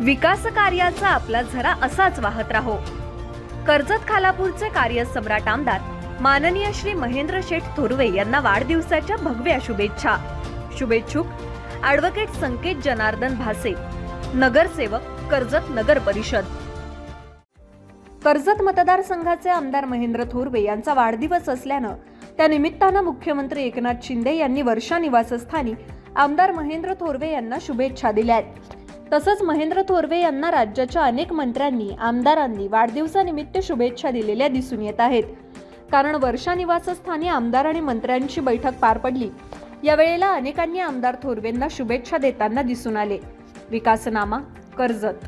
विकास कार्याचा आपला झरा असाच वाहत राहो. कर्जत खालापूरचे कार्य सम्राट आमदार माननीय श्री महेंद्र शेठ थोरवे यांना वाढदिवसाच्या भगव्या शुभेच्छा. शुभेच्छुक ॲडव्होकेट संकेत जनार्दन भासे नगरसेवक कर्जत नगर परिषद. कर्जत मतदारसंघाचे आमदार महेंद्र थोरवे यांचा वाढदिवस असल्यानं त्या निमित्तानं मुख्यमंत्री एकनाथ शिंदे यांनी वर्षा निवासस्थानी आमदार महेंद्र थोरवे यांना शुभेच्छा दिल्या आहेत तसंच महेंद्र थोरवे यांना राज्याच्या अनेक मंत्र्यांनी आमदारांनी वाढदिवसानिमित्त शुभेच्छा दिलेल्या दिसून येत आहेत. कारण वर्षा निवासस्थानी आमदार आणि मंत्र्यांची बैठक पार पडली. यावेळेला अनेकांनी आमदार थोरवेंना शुभेच्छा देताना दिसून आले. विकासनामा कर्जत